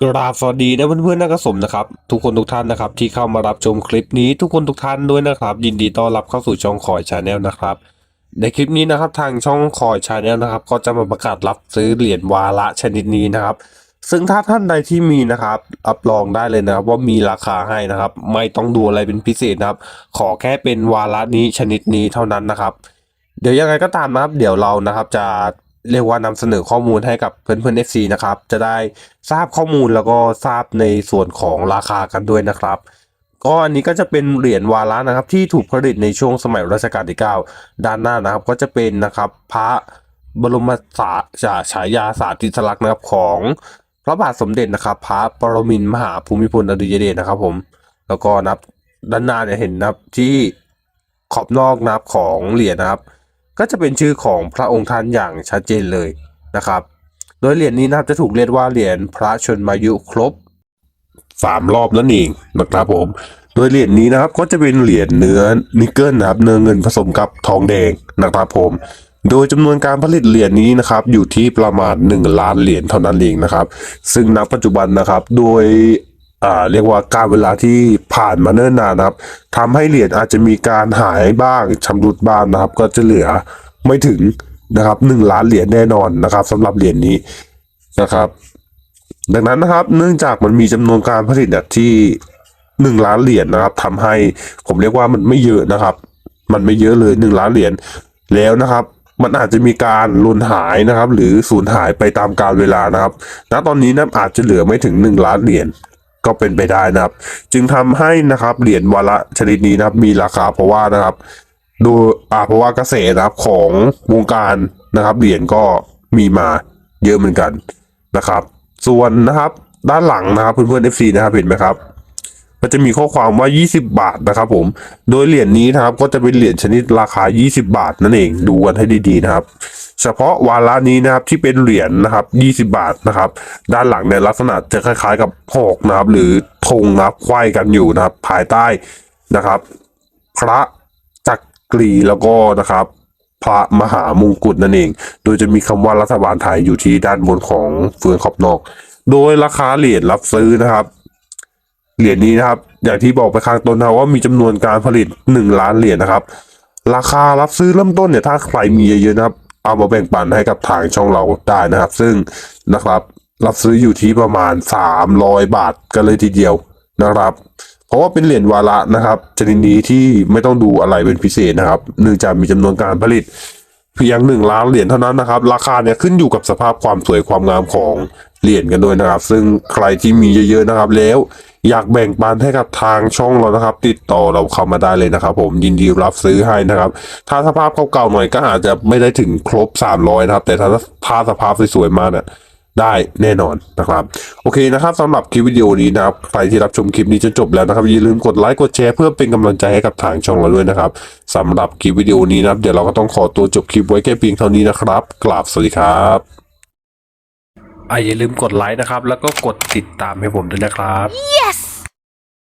กราบสวัสดีนะเพื่อนๆนักกระสมนะครับทุกคนทุกท่านนะครับที่เข้ามารับชมคลิปนี้ทุกคนทุกท่านด้วยนะครับ ยินดีต้อนรับเข้าสู่ช่องคอยชาแนลนะครับ ในคลิปนี้นะครับทางช่องคอยชาแนลนะครับ ก็จะมาประกาศรับซื้อเหรียญวาระชนิดนี้นะครับ ซึ่งถ้าท่านใดที่มีนะครับรับรองได้เลยนะครับ ว่ามีราคาให้นะครับ ไม่ต้องดูอะไรเป็นพิเศษนะครับ ขอแค่เป็นวาระนี้ชนิดนี้เท่านั้นนะครับ เดี๋ยวยังไงก็ตามนะครับ เดี๋ยวเรานะครับจะ เรียกว่านำเสนอข้อมูลให้กับเพื่อนๆ FC นะครับ จะได้ทราบข้อมูลแล้วก็ทราบในส่วนของราคากันด้วยนะครับก็อันนี้ก็จะเป็นเหรียญวาระนะครับ ที่ถูกผลิตในช่วงสมัยรัชกาลที่ 9 ด้านหน้านะครับ ก็จะเป็นนะครับพระบรมสาฉาฉายาสาธิสลักษณ์นะครับของพระบาทสมเด็จนะครับ พระปรมินมหาภูมิพลอดุลยเดชนะครับผมแล้วก็นับด้านหน้าเนี่ยเห็นนะครับที่ขอบนอกนับของเหรียญนะครับ ก็จะเป็นชื่อของพระองค์ท่านอย่างชัดเจนเลยนะครับ โดยเหรียญนี้นะครับจะถูกเรียกว่าเหรียญพระชนมายุครบสามรอบนั่นเองนะครับผม โดยเหรียญนี้นะครับก็จะเป็นเหรียญเนื้อนิกเกิลนะครับเนื้อเงินผสมกับทองแดงนะครับผม โดยจำนวนการผลิตเหรียญนี้นะครับอยู่ที่ประมาณ 1 ล้านเหรียญเท่านั้นเองนะครับ ซึ่งณปัจจุบันนะครับโดย อ่าเรียกว่าการเวลาที่ผ่านมาเนิ่นนานนะครับทำให้เหรียญอาจจะมีการหายบ้างชำรุดบ้างนะครับ ก็จะเหลือไม่ถึงนะครับ1ล้านเหรียญแน่นอนนะครับสำหรับเหรียญนี้นะครับ ดังนั้นนะครับ เนื่องจากมันมีจำนวนการผลิตที่หนึ่งล้านเหรียญนะครับทำให้ผมเรียกว่ามันไม่เยอะนะครับ มันไม่เยอะเลยหนึ่งล้านเหรียญแล้วนะครับมันอาจจะมีการลุนหายนะครับ หรือสูญหายไปตามกาลเวลานะครับ ณ ตอนนี้นะอาจจะเหลือไม่ถึงหนึ่งล้านเหรียญ ก็เป็นไปได้นะครับ จึงทำให้นะครับเหรียญวาระชนิดนี้นะครับมีราคาเพราะว่านะครับ ดูอ่าเพราะว่ากระแสนะครับของวงการนะครับเหรียญก็มีมาเยอะเหมือนกันนะครับ ส่วนนะครับด้านหลังนะครับเพื่อนๆ FC นะครับเห็นไหมครับ ก็จะมีข้อความว่า 20 บาทนะครับผม โดยเหรียญนี้นะครับก็จะเป็นเหรียญชนิดราคา 20 บาทนั่นเองดูกันให้ดีๆนะครับ เฉพาะวาระนี้นะครับที่เป็นเหรียญนะครับ20 บาทนะครับ ด้านหลังในยลักษณะจะคล้ายๆกับหอกนะครับหรือธงนะครับไขว้กันอยู่นะครับ ภายใต้นะครับ พระจักรีแล้วก็นะครับพระมหามงกุฎนั่นเอง โดยจะมีคำว่ารัฐบาลไทยอยู่ที่ด้านบนของเฟืองขอบนอก โดยราคาเหรียญรับซื้อนะครับ เหรียญนี้นะครับ อย่างที่บอกไปข้างต้นนะว่ามีจำนวนการผลิต 1 ล้านเหรียญนะครับ ราคารับซื้อเริ่มต้นเนี่ยถ้าใครมีเยอะๆนะครับ เอามาแบ่งปันให้กับทางช่องเราได้นะครับ ซึ่งนะครับรับซื้ออยู่ที่ประมาณ 300 บาทกันเลยทีเดียวนะครับ เพราะว่าเป็นเหรียญวาระนะครับชนิดนี้ที่ไม่ต้องดูอะไรเป็นพิเศษนะครับเนื่องจากมีจำนวนการผลิตเพียงหนึ่งล้านเหรียญเท่านั้นนะครับ ราคาเนี่ยขึ้นอยู่กับสภาพความสวยความงามของ เหรียญกันด้วยนะครับ ซึ่งใครที่มีเยอะๆนะครับ แล้วอยากแบ่งปันให้กับทางช่องเรานะครับ ติดต่อเราเข้ามาได้เลยนะครับ ผมยินดีรับซื้อให้นะครับ ถ้าสภาพเก่าๆหน่อยก็อาจจะไม่ได้ถึงครบ 300 นะครับ แต่ถ้าถ้าสภาพสวยๆมากเนี่ยได้แน่นอนนะครับ โอเคนะครับสำหรับคลิปวิดีโอนี้นะครับใครที่รับชมคลิปนี้จนจบแล้วนะครับอย่าลืมกดไลค์กดแชร์เพื่อเป็นกำลังใจให้กับทางช่องเราด้วยนะครับสำหรับคลิปวิดีโอนี้นะครับเดี๋ยวเราก็ต้องขอตัวจบคลิปไว้แค่เพียงเท่านี้นะครับกราบสวัสดีครับ อะอย่าลืมกดไลค์นะครับ แล้วก็กดติดตามให้ผมด้วยนะครับ Yes!